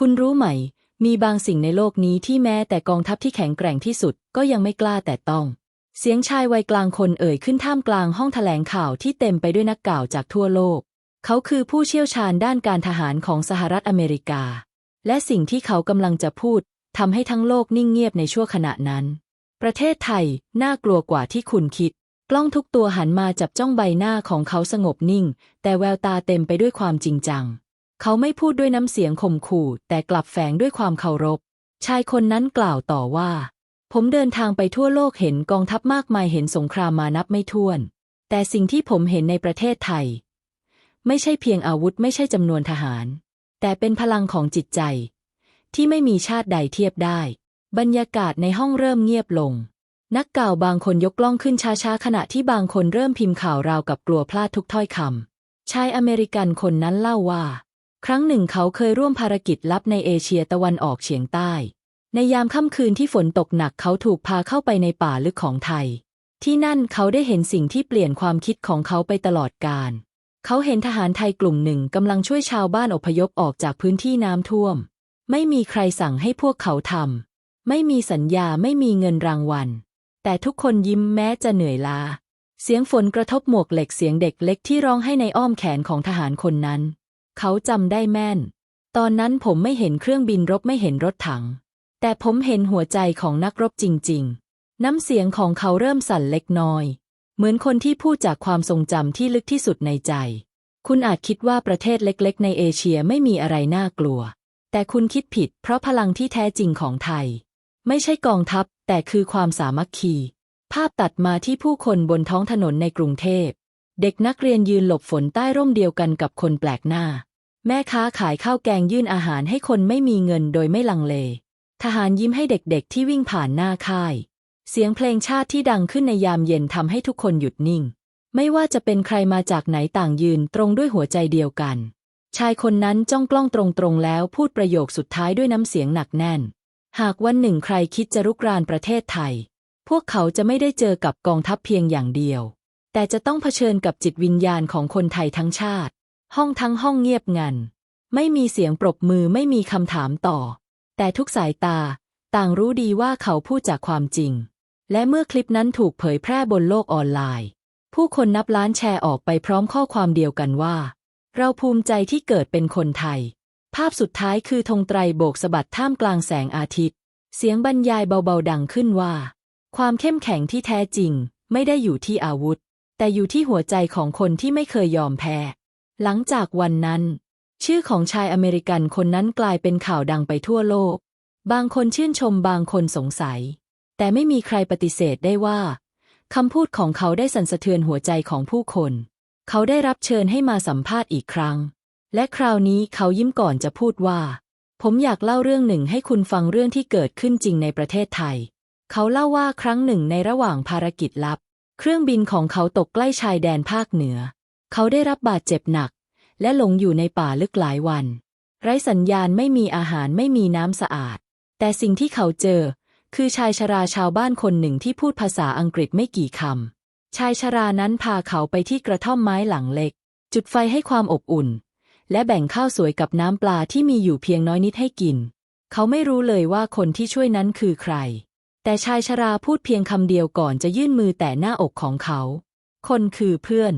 คุณรู้ไหม มีบางสิ่งในโลกนี้ที่แม้แต่กองทัพที่แข็งแกร่งที่สุดก็ยังไม่กล้าแต่ต้อง เสียงชายวัยกลางคนเอ่ยขึ้นท่ามกลางห้องแถลงข่าวที่เต็มไปด้วยนักข่าวจากทั่วโลก เขาคือผู้เชี่ยวชาญด้านการทหารของสหรัฐอเมริกา และสิ่งที่เขากำลังจะพูดทำให้ทั้งโลกนิ่งเงียบในชั่วขณะนั้น ประเทศไทยน่ากลัวกว่าที่คุณคิด กล้องทุกตัวหันมาจับจ้องใบหน้าของเขาสงบนิ่ง แต่แววตาเต็มไปด้วยความจริงจัง เขาไม่พูดด้วยน้ำเสียงข่มขู่ แต่กลับแฝงด้วยความเคารพ ชายคนนั้นกล่าวต่อว่า ผมเดินทางไปทั่วโลกเห็นกองทัพมากมายเห็นสงครามมานับไม่ถ้วน แต่สิ่งที่ผมเห็นในประเทศไทย ไม่ใช่เพียงอาวุธไม่ใช่จำนวนทหาร แต่เป็นพลังของจิตใจ ที่ไม่มีชาติใดเทียบได้ บรรยากาศในห้องเริ่มเงียบลง นักข่าวบางคนยกกล้องขึ้นช้าๆขณะที่บางคนเริ่มพิมพ์ข่าวราวกับกลัวพลาดทุกถ้อยคำชายอเมริกันคนนั้นเล่าว่า ครั้งหนึ่งเขาเคยร่วมภารกิจลับในเอเชียตะวันออกเฉียงใต้ ในยามค่ำคืนที่ฝนตกหนักเขาถูกพาเข้าไปในป่าลึกของไทย ที่นั่นเขาได้เห็นสิ่งที่เปลี่ยนความคิดของเขาไปตลอดกาลเขาเห็นทหารไทยกลุ่มหนึ่งกำลังช่วยชาวบ้านอพยพออกจากพื้นที่น้ำท่วม ไม่มีใครสั่งให้พวกเขาทำไม่มีสัญญาไม่มีเงินรางวัล แต่ทุกคนยิ้มแม้จะเหนื่อยล้าเสียงฝนกระทบหมวกเหล็กเสียงเด็กเล็กที่ร้องให้ในอ้อมแขนของทหารคนนั้น เขาจำได้แม่น ตอนนั้นผมไม่เห็นเครื่องบินรบไม่เห็นรถถัง แต่ผมเห็นหัวใจของนักรบจริง ๆ น้ำเสียงของเขาเริ่มสั่นเล็กน้อย เหมือนคนที่พูดจากความทรงจำที่ลึกที่สุดในใจ คุณอาจคิดว่าประเทศเล็กๆ ในเอเชียไม่มีอะไรน่ากลัว แต่คุณคิดผิด เพราะพลังที่แท้จริงของไทย ไม่ใช่กองทัพ แต่คือความสามัคคี ภาพตัดมาที่ผู้คนบนท้องถนนในกรุงเทพ เด็กนักเรียนยืนหลบฝนใต้ร่มเดียวกันกับคนแปลกหน้า แม่ค้าขายข้าวแกงยื่นอาหารให้คนไม่มีเงินโดยไม่ลังเล ทหารยิ้มให้เด็กๆที่วิ่งผ่านหน้าค่าย เสียงเพลงชาติที่ดังขึ้นในยามเย็นทำให้ทุกคนหยุดนิ่ง ไม่ว่าจะเป็นใครมาจากไหนต่างยืนตรงด้วยหัวใจเดียวกัน ชายคนนั้นจ้องกล้องตรงๆแล้วพูดประโยคสุดท้ายด้วยน้ำเสียงหนักแน่น หากวันหนึ่งใครคิดจะรุกรานประเทศไทย พวกเขาจะไม่ได้เจอกับกองทัพเพียงอย่างเดียว แต่จะต้องเผชิญกับจิตวิญญาณของคนไทยทั้งชาติ ห้องทั้งห้องเงียบงัน ไม่มีเสียงปรบมือไม่มีคำถามต่อ แต่ทุกสายตา ต่างรู้ดีว่าเขาพูดจากความจริง และเมื่อคลิปนั้นถูกเผยแพร่บนโลกออนไลน์ ผู้คนนับล้านแชร์ออกไปพร้อมข้อความเดียวกันว่า เราภูมิใจที่เกิดเป็นคนไทย ภาพสุดท้ายคือธงไตรโบกสะบัดท่ามกลางแสงอาทิตย์ เสียงบรรยายเบาๆดังขึ้นว่า ความเข้มแข็งที่แท้จริง ไม่ได้อยู่ที่อาวุธ แต่อยู่ที่หัวใจของคนที่ไม่เคยยอมแพ้ หลังจากวันนั้น ชื่อของชายอเมริกันคนนั้นกลายเป็นข่าวดังไปทั่วโลก บางคนชื่นชมบางคนสงสัย แต่ไม่มีใครปฏิเสธได้ว่าคำพูดของเขาได้สั่นสะเทือนหัวใจของผู้คน เขาได้รับเชิญให้มาสัมภาษณ์อีกครั้ง และคราวนี้เขายิ้มก่อนจะพูดว่า ผมอยากเล่าเรื่องหนึ่งให้คุณฟังเรื่องที่เกิดขึ้นจริงในประเทศไทย เขาเล่าว่าครั้งหนึ่งในระหว่างภารกิจลับ เครื่องบินของเขาตกใกล้ชายแดนภาคเหนือ เขาได้รับบาดเจ็บหนัก และหลงอยู่ในป่าลึกหลายวัน ไร้สัญญาณไม่มีอาหารไม่มีน้ำสะอาด แต่สิ่งที่เขาเจอ คือชายชราชาวบ้านคนหนึ่งที่พูดภาษาอังกฤษไม่กี่คำ ชายชรานั้นพาเขาไปที่กระท่อมไม้หลังเล็ก จุดไฟให้ความอบอุ่น และแบ่งข้าวสวยกับน้ำปลาที่มีอยู่เพียงน้อยนิดให้กิน เขาไม่รู้เลยว่าคนที่ช่วยนั้นคือใคร แต่ชายชราพูดเพียงคำเดียวก่อนจะยื่นมือแตะหน้าอกของเขา คนคือเพื่อน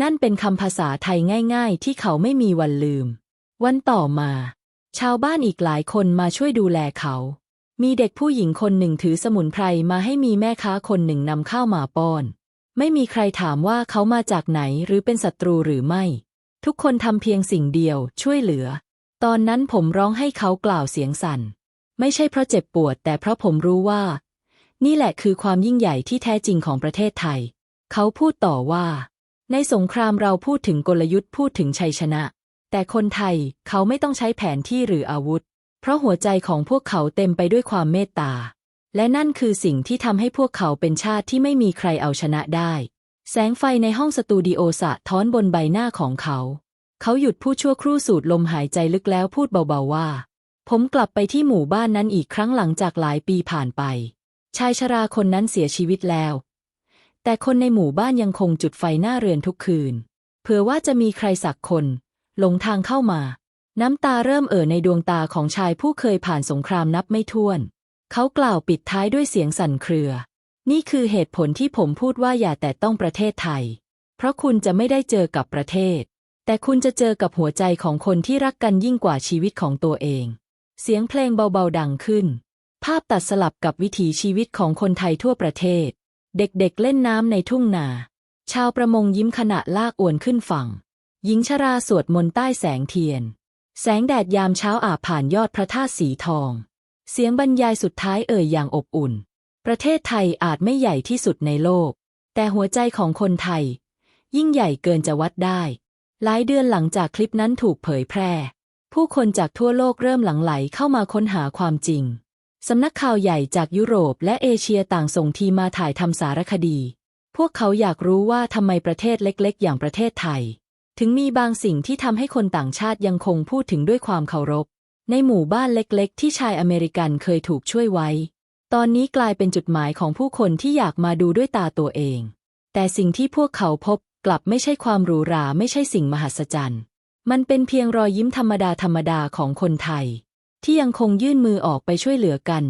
นั่นเป็นคำภาษาไทยง่าย ๆ ที่เขาไม่มีวันลืม วันต่อมา ชาวบ้านอีกหลายคนมาช่วยดูแลเขา มีเด็กผู้หญิงคนหนึ่งถือสมุนไพรมาให้มีแม่ค้าคนหนึ่งนำข้าวมาป้อน ไม่มีใครถามว่าเขามาจากไหนหรือเป็นศัตรูหรือไม่ ทุกคนทำเพียงสิ่งเดียวช่วยเหลือ ตอนนั้นผมร้องให้เขากล่าวเสียงสั่น ไม่ใช่เพราะเจ็บปวด แต่เพราะผมรู้ว่า นี่แหละคือความยิ่งใหญ่ที่แท้จริงของประเทศไทย เขาพูดต่อว่า ในสงครามเราพูดถึงกลยุทธ์พูดถึงชัยชนะ แต่คนไทยเขาไม่ต้องใช้แผนที่หรืออาวุธ เพราะหัวใจของพวกเขาเต็มไปด้วยความเมตตา และนั่นคือสิ่งที่ทำให้พวกเขาเป็นชาติที่ไม่มีใครเอาชนะได้ แสงไฟในห้องสตูดิโอสะท้อนบนใบหน้าของเขา เขาหยุดพูดชั่วครู่สูดลมหายใจลึกแล้วพูดเบาๆว่า ผมกลับไปที่หมู่บ้านนั้นอีกครั้งหลังจากหลายปีผ่านไป ชายชราคนนั้นเสียชีวิตแล้ว แต่คนในหมู่บ้านยังคงจุดไฟหน้าเรือนทุกคืน เผื่อว่าจะมีใครสักคนหลงทางเข้ามา น้ำตาเริ่มเอ่อในดวงตาของชายผู้เคยผ่านสงครามนับไม่ถ้วน เขากล่าวปิดท้ายด้วยเสียงสั่นเครือ นี่คือเหตุผลที่ผมพูดว่าอย่าแต่ต้องประเทศไทย เพราะคุณจะไม่ได้เจอกับประเทศ แต่คุณจะเจอกับหัวใจของคนที่รักกันยิ่งกว่าชีวิตของตัวเอง เสียงเพลงเบาๆดังขึ้น ภาพตัดสลับกับวิถีชีวิตของคนไทยทั่วประเทศ เด็กๆเล่นน้ำในทุ่งนา ชาวประมงยิ้มขณะลากอวนขึ้นฝั่ง หญิงชราสวดมนต์ใต้แสงเทียน แสงแดดยามเช้าอาบผ่านยอดพระธาตุสีทอง เสียงบรรยายสุดท้ายเอ่ยอย่างอบอุ่น ประเทศไทยอาจไม่ใหญ่ที่สุดในโลก แต่หัวใจของคนไทย ยิ่งใหญ่เกินจะวัดได้ หลายเดือนหลังจากคลิปนั้นถูกเผยแพร่ ผู้คนจากทั่วโลกเริ่มหลั่งไหลเข้ามาค้นหาความจริง สำนักข่าวใหญ่จากยุโรปและเอเชียต่างส่งทีมมาถ่ายทำสารคดี พวกเขาอยากรู้ว่าทำไมประเทศเล็กๆ อย่างประเทศไทย ถึงมีบางสิ่งที่ทำให้คนต่างชาติยังคงพูดถึงด้วยความเคารพ ในหมู่บ้านเล็กๆ ที่ชายอเมริกันเคยถูกช่วยไว้ ตอนนี้กลายเป็นจุดหมายของผู้คนที่อยากมาดูด้วยตาตัวเอง แต่สิ่งที่พวกเขาพบกลับไม่ใช่ความหรูหราไม่ใช่สิ่งมหัศจรรย์ มันเป็นเพียงรอยยิ้มธรรมดาธรรมดาของคนไทย ที่ยังคงยื่นมือออกไปช่วยเหลือกัน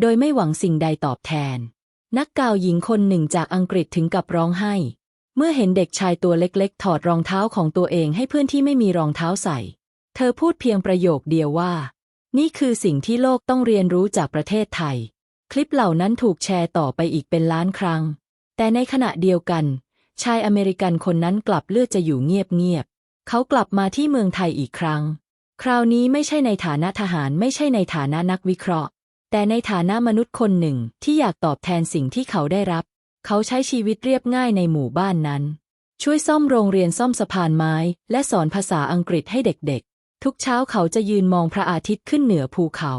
โดยไม่หวังสิ่งใดตอบแทน นักกล่าวหญิงคนหนึ่งจากอังกฤษถึงกับร้องไห้ เมื่อเห็นเด็กชายตัวเล็กๆ ถอดรองเท้าของตัวเองให้เพื่อนที่ไม่มีรองเท้าใส่ เธอพูดเพียงประโยคเดียวว่า นี่คือสิ่งที่โลกต้องเรียนรู้จากประเทศไทย คลิปเหล่านั้นถูกแชร์ต่อไปอีกเป็นล้านครั้ง แต่ในขณะเดียวกัน ชายอเมริกันคนนั้นกลับเลือกจะอยู่เงียบๆเขากลับมาที่เมืองไทยอีกครั้ง คราวนี้ไม่ใช่ในฐานะทหารไม่ใช่ในฐานะนักวิเคราะห์ แต่ในฐานะมนุษย์คนหนึ่งที่อยากตอบแทนสิ่งที่เขาได้รับ เขาใช้ชีวิตเรียบง่ายในหมู่บ้านนั้น ช่วยซ่อมโรงเรียนซ่อมสะพานไม้ และสอนภาษาอังกฤษให้เด็กๆ ทุกเช้าเขาจะยืนมองพระอาทิตย์ขึ้นเหนือภูเขา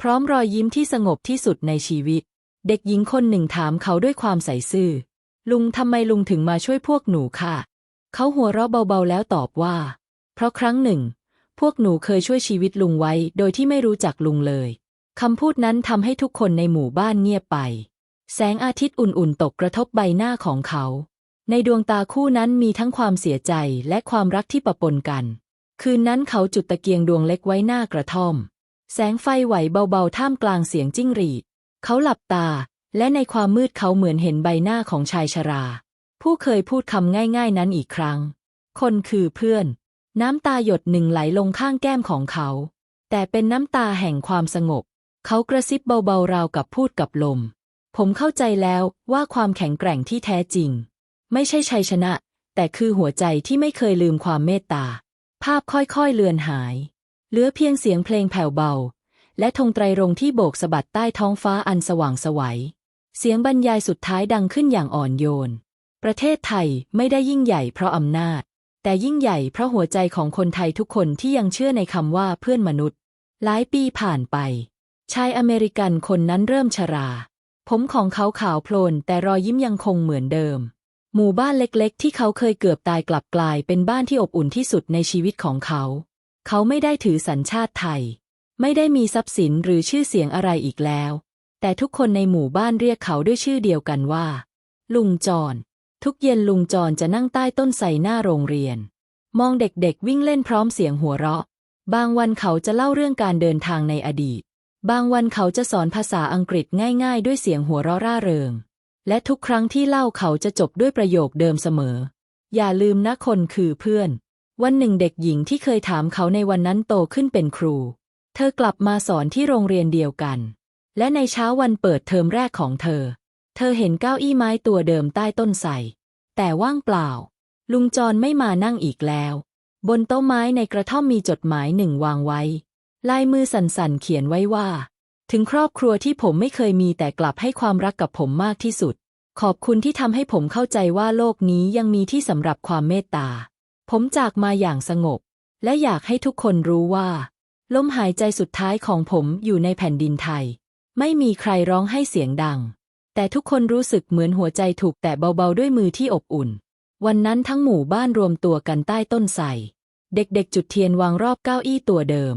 พร้อมรอยยิ้มที่สงบที่สุดในชีวิต เด็กหญิงคนหนึ่งถามเขาด้วยความใส่ซื่อ ลุงทำไมลุงถึงมาช่วยพวกหนูค่ะ เขาหัวเราะเบาๆแล้วตอบว่า เพราะครั้งหนึ่ง พวกหนูเคยช่วยชีวิตลุงไว้ โดยที่ไม่รู้จักลุงเลยคำพูดนั้นทำให้ทุกคนในหมู่บ้านเงียบไป แสงอาทิตย์อุ่นๆ ตกกระทบใบหน้าของเขา ในดวงตาคู่นั้นมีทั้งความเสียใจและความรักที่ปะปนกัน คืนนั้นเขาจุดตะเกียงดวงเล็กไว้หน้ากระท่อม แสงไฟไหวเบาๆ ท่ามกลางเสียงจิ้งหรีด เขาหลับตา และในความมืดเขาเหมือนเห็นใบหน้าของชายชรา ผู้เคยพูดคำง่ายๆนั้นอีกครั้ง คนคือเพื่อน น้ำตาหยดหนึ่งไหลลงข้างแก้มของเขา แต่เป็นน้ำตาแห่งความสงบ เขากระซิบเบาๆราวกับพูดกับลม ผมเข้าใจแล้วว่าความแข็งแกร่งที่แท้จริง ไม่ใช่ชัยชนะ แต่คือหัวใจที่ไม่เคยลืมความเมตตา ภาพค่อยๆเลือนหาย เหลือเพียงเสียงเพลงแผ่วเบา และธงไตรรงที่โบกสะบัดใต้ท้องฟ้าอันสว่างสวัย เสียงบรรยายสุดท้ายดังขึ้นอย่างอ่อนโยน ประเทศไทยไม่ได้ยิ่งใหญ่เพราะอำนาจ แต่ยิ่งใหญ่เพราะหัวใจของคนไทยทุกคนที่ยังเชื่อในคำว่าเพื่อนมนุษย์ หลายปีผ่านไป ชายอเมริกันคนนั้นเริ่มชรา ผมของเขาขาวโพลนแต่รอยยิ้มยังคงเหมือนเดิม หมู่บ้านเล็กๆ ที่เขาเคยเกือบตายกลับกลายเป็นบ้านที่อบอุ่นที่สุดในชีวิตของเขา เขาไม่ได้ถือสัญชาติไทย ไม่ได้มีทรัพย์สินหรือชื่อเสียงอะไรอีกแล้ว แต่ทุกคนในหมู่บ้านเรียกเขาด้วยชื่อเดียวกันว่า ลุงจร ทุกเย็นลุงจรจะนั่งใต้ต้นไทรหน้าโรงเรียน มองเด็กๆวิ่งเล่นพร้อมเสียงหัวเราะ บางวันเขาจะเล่าเรื่องการเดินทางในอดีต บางวันเขาจะสอนภาษาอังกฤษง่ายๆ ด้วยเสียงหัวเราะร่าเริง และทุกครั้งที่เล่าเขาจะจบด้วยประโยคเดิมเสมอ อย่าลืมนะคนคือเพื่อน วันหนึ่งเด็กหญิงที่เคยถามเขาในวันนั้นโตขึ้นเป็นครู เธอกลับมาสอนที่โรงเรียนเดียวกัน และในเช้าวันเปิดเทอมแรกของเธอ เธอเห็นเก้าอี้ไม้ตัวเดิมใต้ต้นไทรแต่ว่างเปล่า ลุงจรไม่มานั่งอีกแล้ว บนโต๊ะไม้ในกระท่อมมีจดหมายหนึ่งวางไว้ ลายมือสั่นๆเขียนไว้ว่า ถึงครอบครัวที่ผมไม่เคยมีแต่กลับให้ความรักกับผมมากที่สุด ขอบคุณที่ทำให้ผมเข้าใจว่าโลกนี้ยังมีที่สำหรับความเมตตา ผมจากมาอย่างสงบ และอยากให้ทุกคนรู้ว่า ลมหายใจสุดท้ายของผมอยู่ในแผ่นดินไทย ไม่มีใครร้องให้เสียงดัง แต่ทุกคนรู้สึกเหมือนหัวใจถูกแตะเบาๆด้วยมือที่อบอุ่น วันนั้นทั้งหมู่บ้านรวมตัวกันใต้ต้นไทรเด็กๆจุดเทียนวางรอบเก้าอี้ตัวเดิม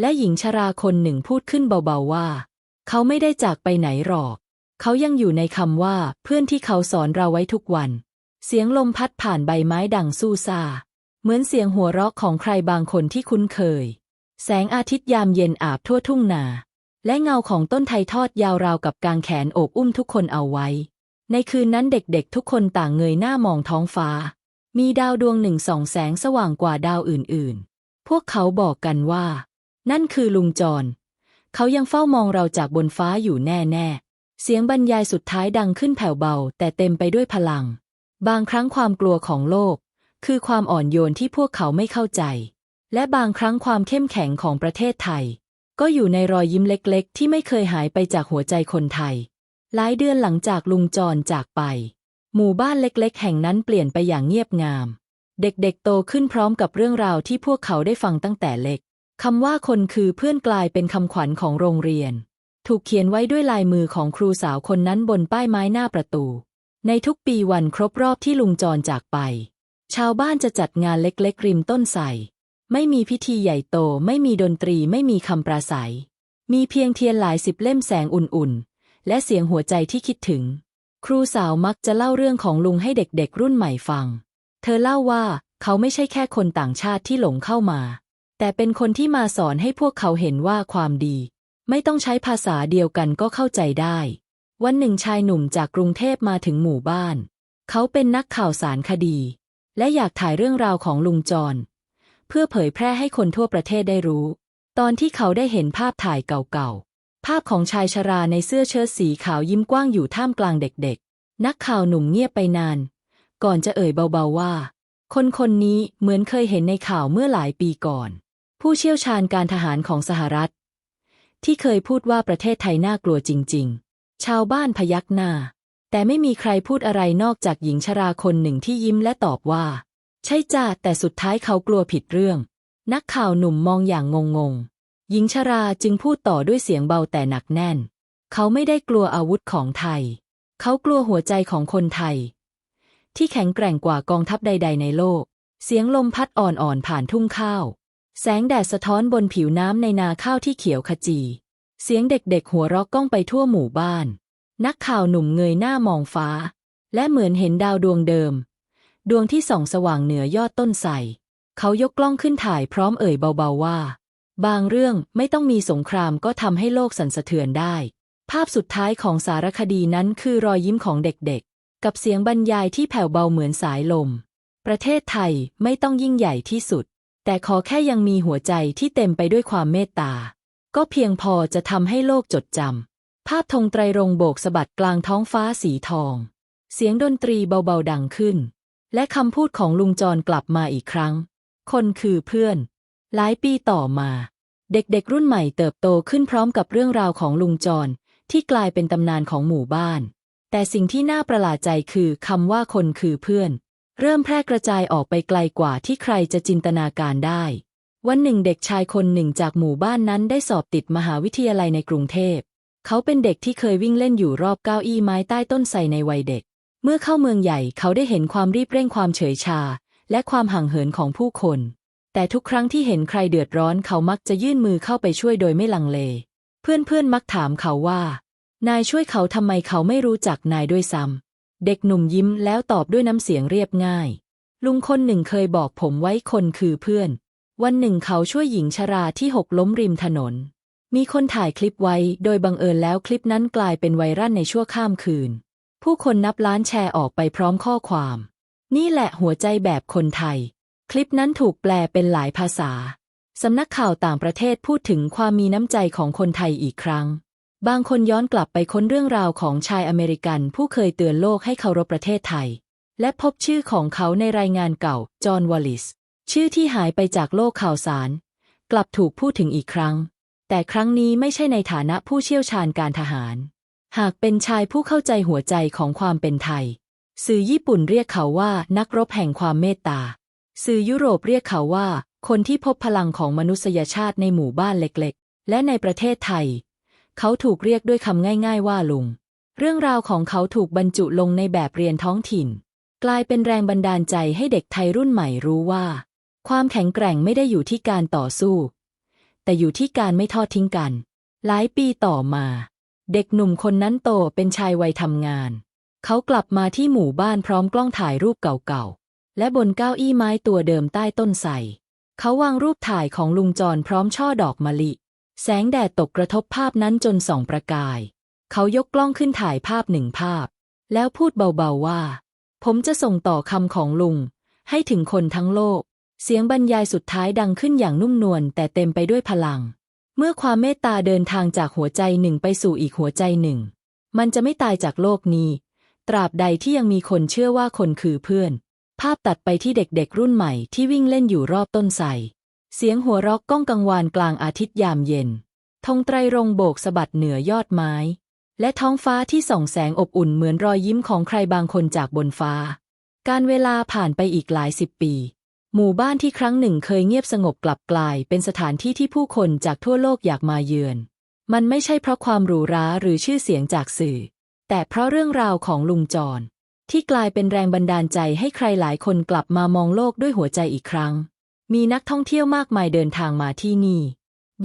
และหญิงชราคนหนึ่งพูดขึ้นเบาๆว่า เขาไม่ได้จากไปไหนหรอก เขายังอยู่ในคำว่าเพื่อนที่เขาสอนเราไว้ทุกวัน เสียงลมพัดผ่านใบไม้ดังสู้ซาเหมือนเสียงหัวเราะของใครบางคนที่คุ้นเคย แสงอาทิตย์ยามเย็นอาบทั่วทุ่งนา และเงาของต้นไทรทอดยาวราวกับกางแขนโอบอุ้มทุกคนเอาไว้ ในคืนนั้นเด็กๆ ทุกคนต่างเงยหน้ามองท้องฟ้า มีดาวดวงหนึ่งส่องแสงสว่างกว่าดาวอื่นๆ พวกเขาบอกกันว่า นั่นคือลุงจร เขายังเฝ้ามองเราจากบนฟ้าอยู่แน่ๆ เสียงบรรยายสุดท้ายดังขึ้นแผ่วเบา แต่เต็มไปด้วยพลัง บางครั้งความกลัวของโลก คือความอ่อนโยนที่พวกเขาไม่เข้าใจ และบางครั้งความเข้มแข็งของประเทศไทย ก็อยู่ในรอยยิ้มเล็กๆ ที่ไม่เคยหายไปจากหัวใจคนไทย หลายเดือนหลังจากลุงจรจากไป หมู่บ้านเล็กๆ แห่งนั้นเปลี่ยนไปอย่างเงียบงาม เด็กๆ โตขึ้นพร้อมกับเรื่องราวที่พวกเขาได้ฟังตั้งแต่เล็กคำว่าคนคือเพื่อนกลายเป็นคำขวัญของโรงเรียน ถูกเขียนไว้ด้วยลายมือของครูสาวคนนั้นบนป้ายไม้หน้าประตู ในทุกปีวันครบรอบที่ลุงจรจากไป ชาวบ้านจะจัดงานเล็กๆริมต้นไทร ไม่มีพิธีใหญ่โต ไม่มีดนตรีไม่มีคำปราศัย มีเพียงเทียนหลายสิบเล่มแสงอุ่นๆ และเสียงหัวใจที่คิดถึง ครูสาวมักจะเล่าเรื่องของลุงให้เด็กๆ รุ่นใหม่ฟัง เธอเล่าว่าเขาไม่ใช่แค่คนต่างชาติที่หลงเข้ามา แต่เป็นคนที่มาสอนให้พวกเขาเห็นว่าความดี ไม่ต้องใช้ภาษาเดียวกันก็เข้าใจได้ วันหนึ่งชายหนุ่มจากกรุงเทพมาถึงหมู่บ้าน เขาเป็นนักข่าวสารคดี และอยากถ่ายเรื่องราวของลุงจร พื่อเผยแพร่ให้คนทั่วประเทศได้รู้ ตอนที่เขาได้เห็นภาพถ่ายเก่าๆ ภาพของชายชราในเสื้อเชิ้ตสีขาวยิ้มกว้างอยู่ท่ามกลางเด็กๆ นักข่าวหนุ่มเงียบไปนาน ก่อนจะเอ่ยเบาๆว่า คนคนนี้เหมือนเคยเห็นในข่าวเมื่อหลายปีก่อน ผู้เชี่ยวชาญการทหารของสหรัฐ ที่เคยพูดว่าประเทศไทยน่ากลัวจริง ๆ ชาวบ้านพยักหน้า แต่ไม่มีใครพูดอะไรนอกจากหญิงชราคนหนึ่งที่ยิ้มและตอบว่า ใช่จ้าแต่สุดท้ายเขากลัวผิดเรื่อง นักข่าวหนุ่มมองอย่างงงๆหญิงชราจึงพูดต่อด้วยเสียงเบาแต่หนักแน่น เขาไม่ได้กลัวอาวุธของไทย เขากลัวหัวใจของคนไทย ที่แข็งแกร่งกว่ากองทัพใด ๆ ในโลก เสียงลมพัดอ่อนๆผ่านทุ่งข้าว แสงแดดสะท้อนบนผิวน้ำในนาข้าวที่เขียวขจี เสียงเด็กๆหัวเราะก้องไปทั่วหมู่บ้าน นักข่าวหนุ่มเงยหน้ามองฟ้า และเหมือนเห็นดาวดวงเดิม ดวงที่ส่องสว่างเหนือยอดต้นไทรเขายกกล้องขึ้นถ่ายพร้อมเอ่ยเบาๆว่า บางเรื่องไม่ต้องมีสงครามก็ทำให้โลกสั่นสะเทือนได้ ภาพสุดท้ายของสารคดีนั้นคือรอยยิ้มของเด็กๆ กับเสียงบรรยายที่แผ่วเบาเหมือนสายลม ประเทศไทยไม่ต้องยิ่งใหญ่ที่สุด แต่ขอแค่ยังมีหัวใจที่เต็มไปด้วยความเมตตา ก็เพียงพอจะทำให้โลกจดจำภาพธงไตรรงโบกสะบัดกลางท้องฟ้าสีทอง เสียงดนตรีเบาๆดังขึ้น และคำพูดของลุงจรกลับมาอีกครั้ง คนคือเพื่อน หลายปีต่อมา เด็กๆรุ่นใหม่เติบโตขึ้นพร้อมกับเรื่องราวของลุงจรที่กลายเป็นตำนานของหมู่บ้าน แต่สิ่งที่น่าประหลาดใจคือคำว่าคนคือเพื่อน เริ่มแพร่กระจายออกไปไกลกว่าที่ใครจะจินตนาการได้ วันหนึ่งเด็กชายคนหนึ่งจากหมู่บ้านนั้นได้สอบติดมหาวิทยาลัยในกรุงเทพ เขาเป็นเด็กที่เคยวิ่งเล่นอยู่รอบเก้าอี้ไม้ใต้ต้นไทรในวัยเด็ก เมื่อเข้าเมืองใหญ่เขาได้เห็นความรีบเร่งความเฉยชา และความห่างเหินของผู้คน แต่ทุกครั้งที่เห็นใครเดือดร้อนเขามักจะยื่นมือเข้าไปช่วยโดยไม่ลังเล เพื่อนๆมักถามเขาว่า นายช่วยเขาทำไมเขาไม่รู้จักนายด้วยซ้ำเด็กหนุ่มยิ้มแล้วตอบด้วยน้ำเสียงเรียบง่าย ลุงคนหนึ่งเคยบอกผมไว้คนคือเพื่อน วันหนึ่งเขาช่วยหญิงชราที่หกล้มริมถนนมีคนถ่ายคลิปไว้ โดยบังเอิญแล้วคลิปนั้นกลายเป็นไวรัลในชั่วข้ามคืน ผู้คนนับล้านแชร์ออกไปพร้อมข้อความ นี่แหละหัวใจแบบคนไทย คลิปนั้นถูกแปลเป็นหลายภาษา สำนักข่าวต่างประเทศพูดถึงความมีน้ำใจของคนไทยอีกครั้ง บางคนย้อนกลับไปค้นเรื่องราวของชายอเมริกันผู้เคยเตือนโลกให้เคารพประเทศไทย และพบชื่อของเขาในรายงานเก่า จอห์นวอลลิส ชื่อที่หายไปจากโลกข่าวสาร กลับถูกพูดถึงอีกครั้ง แต่ครั้งนี้ไม่ใช่ในฐานะผู้เชี่ยวชาญการทหาร หากเป็นชายผู้เข้าใจหัวใจของความเป็นไทย สื่อญี่ปุ่นเรียกเขาว่านักรบแห่งความเมตตา สื่อยุโรปเรียกเขาว่า คนที่พบพลังของมนุษยชาติในหมู่บ้านเล็กๆ และในประเทศไทย เขาถูกเรียกด้วยคำง่าย ๆ ว่าลุง เรื่องราวของเขาถูกบรรจุลงในแบบเรียนท้องถิ่น กลายเป็นแรงบันดาลใจให้เด็กไทยรุ่นใหม่รู้ว่า ความแข็งแกร่งไม่ได้อยู่ที่การต่อสู้ แต่อยู่ที่การไม่ทอดทิ้งกัน หลายปีต่อมา เด็กหนุ่มคนนั้นโตเป็นชายวัยทำงาน เขากลับมาที่หมู่บ้านพร้อมกล้องถ่ายรูปเก่าๆ และบนเก้าอี้ไม้ตัวเดิมใต้ต้นไทรเขาวางรูปถ่ายของลุงจรพร้อมช่อดอกมะลิ แสงแดดตกกระทบภาพนั้นจนส่องประกาย เขายกกล้องขึ้นถ่ายภาพหนึ่งภาพ แล้วพูดเบาๆว่า ผมจะส่งต่อคำของลุง ให้ถึงคนทั้งโลก เสียงบรรยายสุดท้ายดังขึ้นอย่างนุ่มนวลแต่เต็มไปด้วยพลัง เมื่อความเมตตาเดินทางจากหัวใจหนึ่งไปสู่อีกหัวใจหนึ่ง มันจะไม่ตายจากโลกนี้ ตราบใดที่ยังมีคนเชื่อว่าคนคือเพื่อน ภาพตัดไปที่เด็กๆรุ่นใหม่ที่วิ่งเล่นอยู่รอบต้นไทรเสียงหัวเราะก้องกังวานกลางอาทิตย์ยามเย็นธงไตรรงโบกสะบัดเหนือยอดไม้ และท้องฟ้าที่ส่องแสงอบอุ่นเหมือนรอยยิ้มของใครบางคนจากบนฟ้า การเวลาผ่านไปอีกหลายสิบปี หมู่บ้านที่ครั้งหนึ่งเคยเงียบสงบกลับกลาย เป็นสถานที่ที่ผู้คนจากทั่วโลกอยากมาเยือน มันไม่ใช่เพราะความหรูหราหรือชื่อเสียงจากสื่อ แต่เพราะเรื่องราวของลุงจอรที่กลายเป็นแรงบันดาลใจให้ใครหลายคนกลับมามองโลกด้วยหัวใจอีกครั้ง มีนักท่องเที่ยวมากมายเดินทางมาที่นี่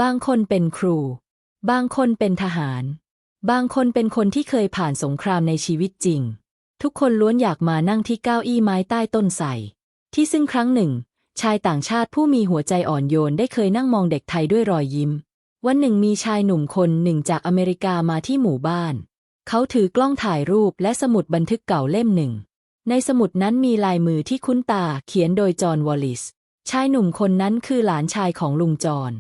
บางคนเป็นครู บางคนเป็นทหาร บางคนเป็นคนที่เคยผ่านสงครามในชีวิตจริง ทุกคนล้วนอยากมานั่งที่เก้าอี้ไม้ใต้ต้นไทร ที่ซึ่งครั้งหนึ่ง ชายต่างชาติผู้มีหัวใจอ่อนโยนได้เคยนั่งมองเด็กไทยด้วยรอยยิ้ม วันหนึ่งมีชายหนุ่มคนหนึ่งจากอเมริกามาที่หมู่บ้าน เขาถือกล้องถ่ายรูปและสมุดบันทึกเก่าเล่มหนึ่ง ในสมุดนั้นมีลายมือที่คุ้นตาเขียนโดยจอห์นวอลลิสชายหนุ่มคนนั้นคือหลานชายของลุงจอร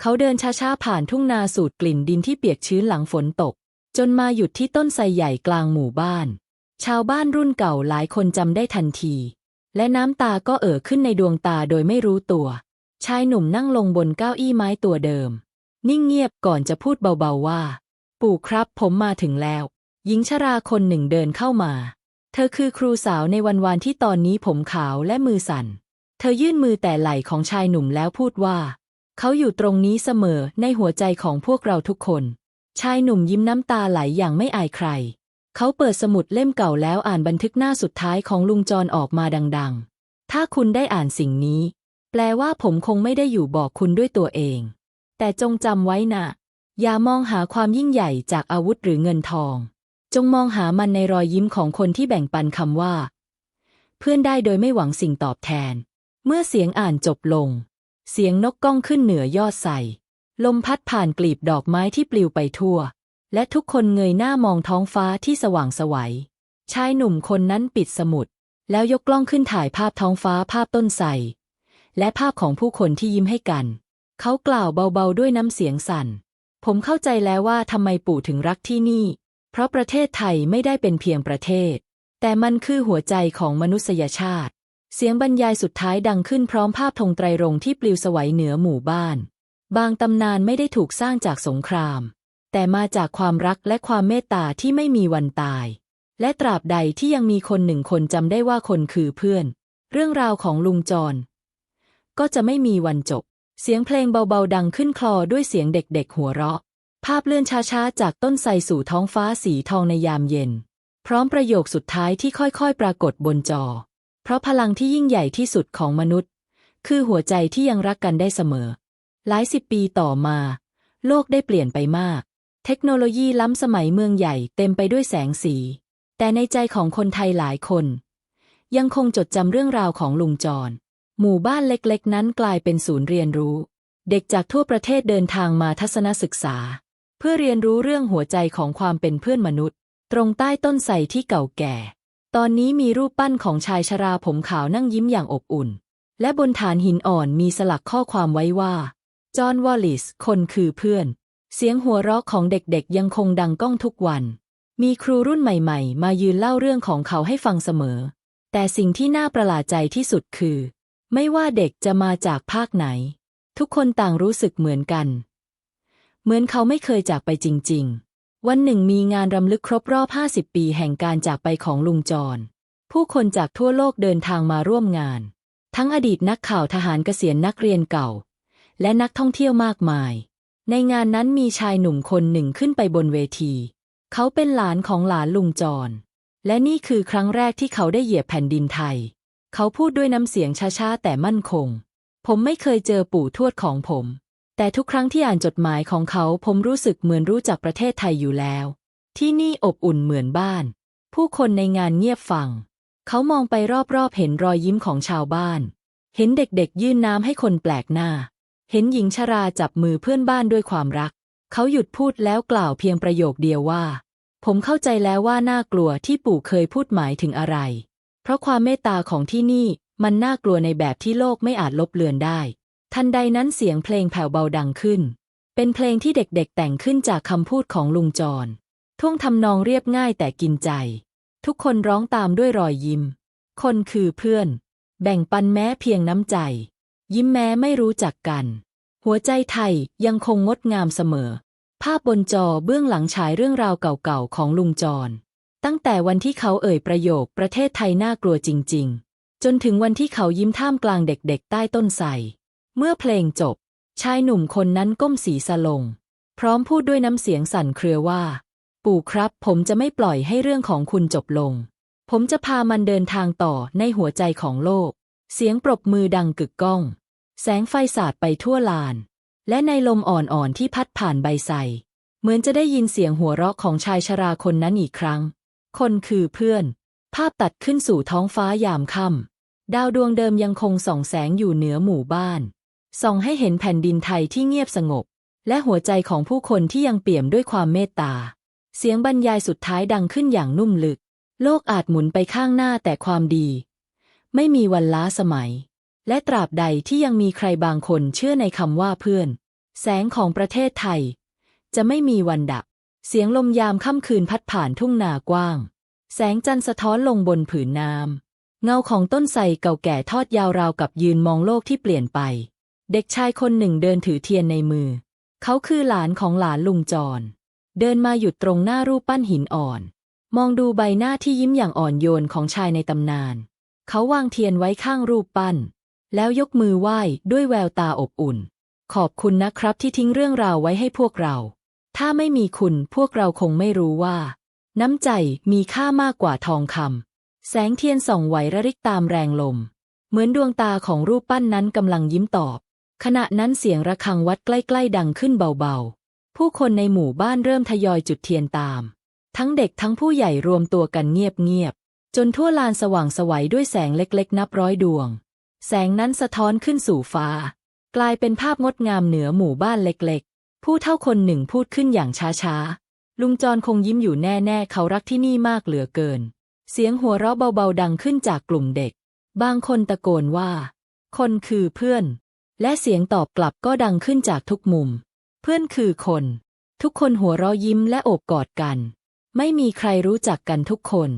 เขาเดินช้าๆผ่านทุ่งนาสูดกลิ่นดินที่เปียกชื้นหลังฝนตก จนมาหยุดที่ต้นไทรใหญ่กลางหมู่บ้าน ชาวบ้านรุ่นเก่าหลายคนจำได้ทันที และน้ำตาก็เอ่อขึ้นในดวงตาโดยไม่รู้ตัว ชายหนุ่มนั่งลงบนเก้าอี้ไม้ตัวเดิม นิ่งเงียบก่อนจะพูดเบาๆว่า ปู่ครับผมมาถึงแล้ว หญิงชราคนหนึ่งเดินเข้ามา เธอคือครูสาวในวันวานที่ตอนนี้ผมขาวและมือสั่น เธอยื่นมือแต่ไหล่ของชายหนุ่มแล้วพูดว่า เขาอยู่ตรงนี้เสมอในหัวใจของพวกเราทุกคน ชายหนุ่มยิ้มน้ำตาไหลอย่างไม่อายใคร เขาเปิดสมุดเล่มเก่าแล้วอ่านบันทึกหน้าสุดท้ายของลุงจรออกมาดัง ๆ ถ้าคุณได้อ่านสิ่งนี้ แปลว่าผมคงไม่ได้อยู่บอกคุณด้วยตัวเอง แต่จงจำไว้นะ อย่ามองหาความยิ่งใหญ่จากอาวุธหรือเงินทอง จงมองหามันในรอยยิ้มของคนที่แบ่งปันคำว่า เพื่อนได้โดยไม่หวังสิ่งตอบแทน เมื่อเสียงอ่านจบลง เสียงนกก้องขึ้นเหนือยอดไทรลมพัดผ่านกลีบดอกไม้ที่ปลิวไปทั่ว และทุกคนเงยหน้ามองท้องฟ้าที่สว่างสวัยชายหนุ่มคนนั้นปิดสมุด แล้วยกกล้องขึ้นถ่ายภาพท้องฟ้าภาพต้นไทรและภาพของผู้คนที่ยิ้มให้กัน เขากล่าวเบาๆด้วยน้ำเสียงสั่น ผมเข้าใจแล้วว่าทำไมปู่ถึงรักที่นี่ เพราะประเทศไทยไม่ได้เป็นเพียงประเทศ แต่มันคือหัวใจของมนุษยชาติ เสียงบรรยายสุดท้ายดังขึ้นพร้อมภาพธงไตรรงที่ปลิวสวัยเหนือหมู่บ้าน บางตำนานไม่ได้ถูกสร้างจากสงคราม แต่มาจากความรักและความเมตตาที่ไม่มีวันตาย และตราบใดที่ยังมีคนหนึ่งคนจำได้ว่าคนคือเพื่อน เรื่องราวของลุงจร ก็จะไม่มีวันจบ เสียงเพลงเบาๆดังขึ้นคลอด้วยเสียงเด็กๆหัวเราะ ภาพเลื่อนช้าๆ จากต้นไทรสู่ท้องฟ้าสีทองในยามเย็น พร้อมประโยคสุดท้ายที่ค่อยๆ ปรากฏบนจอ เพราะพลังที่ยิ่งใหญ่ที่สุดของมนุษย์ คือหัวใจที่ยังรักกันได้เสมอ หลายสิบปีต่อมา โลกได้เปลี่ยนไปมาก เทคโนโลยีล้ำสมัยเมืองใหญ่เต็มไปด้วยแสงสี แต่ในใจของคนไทยหลายคน ยังคงจดจำเรื่องราวของลุงจร หมู่บ้านเล็กๆ นั้นกลายเป็นศูนย์เรียนรู้ เด็กจากทั่วประเทศเดินทางมาทัศนศึกษา เพื่อเรียนรู้เรื่องหัวใจของความเป็นเพื่อนมนุษย์ ตรงใต้ต้นไทรที่เก่าแก่ ตอนนี้มีรูปปั้นของชายชราผมขาวนั่งยิ้มอย่างอบอุ่น และบนฐานหินอ่อนมีสลักข้อความไว้ว่าจอห์นวอลลิสคนคือเพื่อน เสียงหัวเราะของเด็กๆยังคงดังก้องทุกวัน มีครูรุ่นใหม่ๆ มายืนเล่าเรื่องของเขาให้ฟังเสมอ แต่สิ่งที่น่าประหลาดใจที่สุดคือ ไม่ว่าเด็กจะมาจากภาคไหน ทุกคนต่างรู้สึกเหมือนกัน เหมือนเขาไม่เคยจากไปจริง ๆ วันหนึ่งมีงานรำลึกครบรอบ 50 ปีแห่งการจากไปของลุงจร ผู้คนจากทั่วโลกเดินทางมาร่วมงาน ทั้งอดีตนักข่าวทหารเกษียณนักเรียนเก่า และนักท่องเที่ยวมากมาย ในงานนั้นมีชายหนุ่มคนหนึ่งขึ้นไปบนเวที เขาเป็นหลานของหลานลุงจร และนี่คือครั้งแรกที่เขาได้เหยียบแผ่นดินไทย เขาพูดด้วยน้ำเสียงช้าๆแต่มั่นคง ผมไม่เคยเจอปู่ทวดของผม แต่ทุกครั้งที่อ่านจดหมายของเขาผมรู้สึกเหมือนรู้จักประเทศไทยอยู่แล้ว ที่นี่อบอุ่นเหมือนบ้าน ผู้คนในงานเงียบฟัง เขามองไปรอบๆเห็นรอยยิ้มของชาวบ้าน เห็นเด็กๆยื่นน้ำให้คนแปลกหน้า เห็นหญิงชราจับมือเพื่อนบ้านด้วยความรัก เขาหยุดพูดแล้วกล่าวเพียงประโยคเดียวว่า ผมเข้าใจแล้วว่าน่ากลัวที่ปู่เคยพูดหมายถึงอะไร เพราะความเมตตาของที่นี่มันน่ากลัวในแบบที่โลกไม่อาจลบเลือนได้ ทันใดนั้นเสียงเพลงแผ่วเบาดังขึ้น เป็นเพลงที่เด็กๆแต่งขึ้นจากคำพูดของลุงจรท่วงทำนองเรียบง่ายแต่กินใจ ทุกคนร้องตามด้วยรอยยิ้ม คนคือเพื่อน แบ่งปันแม้เพียงน้ำใจ ยิ้มแม้ไม่รู้จักกัน หัวใจไทยยังคงงดงามเสมอ ภาพบนจอเบื้องหลังฉายเรื่องราวเก่าๆของลุงจร ตั้งแต่วันที่เขาเอ่ยประโยคประเทศไทยน่ากลัวจริง ๆ จนถึงวันที่เขายิ้มท่ามกลางเด็กๆ ใต้ต้นไทรเมื่อเพลงจบ ชายหนุ่มคนนั้นก้มศีรษะลง พร้อมพูดด้วยน้ำเสียงสั่นเครือว่า ปู่ครับ ผมจะไม่ปล่อยให้เรื่องของคุณจบลง ผมจะพามันเดินทางต่อในหัวใจของโลก เสียงปรบมือดังกึกก้อง แสงไฟสาดไปทั่วลาน และในลมอ่อนๆที่พัดผ่านใบไทรเหมือนจะได้ยินเสียงหัวเราะของชายชราคนนั้นอีกครั้ง คนคือเพื่อน ภาพตัดขึ้นสู่ท้องฟ้ายามค่ำดาวดวงเดิมยังคงส่องแสงอยู่เหนือหมู่บ้าน ส่องให้เห็นแผ่นดินไทยที่เงียบสงบ และหัวใจของผู้คนที่ยังเปี่ยมด้วยความเมตตา เสียงบรรยายสุดท้ายดังขึ้นอย่างนุ่มลึก โลกอาจหมุนไปข้างหน้าแต่ความดี ไม่มีวันล้าสมัย และตราบใดที่ยังมีใครบางคนเชื่อในคำว่าเพื่อน แสงของประเทศไทย จะไม่มีวันดับ เสียงลมยามค่ำคืนพัดผ่านทุ่งนากว้าง แสงจันทร์สะท้อนลงบนผืนน้ำเงาของต้นไทรเก่าแก่ทอดยาวราวกับยืนมองโลกที่เปลี่ยนไป เด็กชายคนหนึ่งเดินถือเทียนในมือ เขาคือหลานของหลานลุงจร เดินมาหยุดตรงหน้ารูปปั้นหินอ่อน มองดูใบหน้าที่ยิ้มอย่างอ่อนโยนของชายในตำนาน เขาวางเทียนไว้ข้างรูปปั้น แล้วยกมือไหว้ด้วยแววตาอบอุ่น ขอบคุณนะครับที่ทิ้งเรื่องราวไว้ให้พวกเรา ถ้าไม่มีคุณพวกเราคงไม่รู้ว่า น้ำใจมีค่ามากกว่าทองคำแสงเทียนส่องไหวระริกตามแรงลม เหมือนดวงตาของรูปปั้นนั้นกำลังยิ้มตอบ ขณะนั้นเสียงระฆังวัดใกล้ๆดังขึ้นเบาๆ ผู้คนในหมู่บ้านเริ่มทยอยจุดเทียนตาม ทั้งเด็กทั้งผู้ใหญ่รวมตัวกันเงียบๆจนทั่วลานสว่างสวัยด้วยแสงเล็กๆ นับร้อยดวง แสงนั้นสะท้อนขึ้นสู่ฟ้า กลายเป็นภาพงดงามเหนือหมู่บ้านเล็กๆ ผู้เท่าคนหนึ่งพูดขึ้นอย่างช้าๆ ลุงจรคงยิ้มอยู่แน่ๆ เขารักที่นี่มากเหลือเกิน เสียงหัวเราะเบาๆดังขึ้นจากกลุ่มเด็ก บางคนตะโกนว่า คนคือเพื่อน และเสียงตอบกลับก็ดังขึ้นจากทุกมุม เพื่อนคือคน ทุกคนหัวเราะยิ้มและโอบกอดกัน ไม่มีใครรู้จักกันทุกคน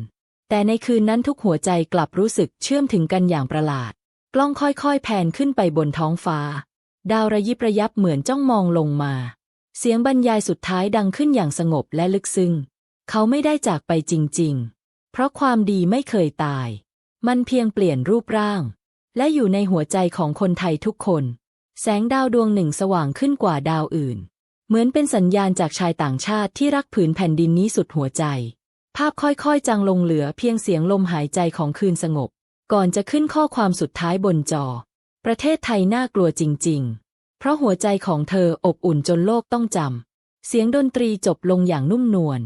แต่ในคืนนั้นทุกหัวใจกลับรู้สึกเชื่อมถึงกันอย่างประหลาด กล้องค่อยๆ แผนขึ้นไปบนท้องฟ้า ดาวระยิบระยับเหมือนจ้องมองลงมา เสียงบรรยายสุดท้ายดังขึ้นอย่างสงบและลึกซึ้ง เขาไม่ได้จากไปจริงๆ เพราะความดีไม่เคยตาย มันเพียงเปลี่ยนรูปร่าง และอยู่ในหัวใจของคนไทยทุกคน แสงดาวดวงหนึ่งสว่างขึ้นกว่าดาวอื่น เหมือนเป็นสัญญาณจากชายต่างชาติที่รักผืนแผ่นดินนี้สุดหัวใจ ภาพค่อยๆ จางลงเหลือเพียงเสียงลมหายใจของคืนสงบ ก่อนจะขึ้นข้อความสุดท้ายบนจอ ประเทศไทยน่ากลัวจริง ๆ เพราะหัวใจของเธออบอุ่นจนโลกต้องจำ เสียงดนตรีจบลงอย่างนุ่มนวล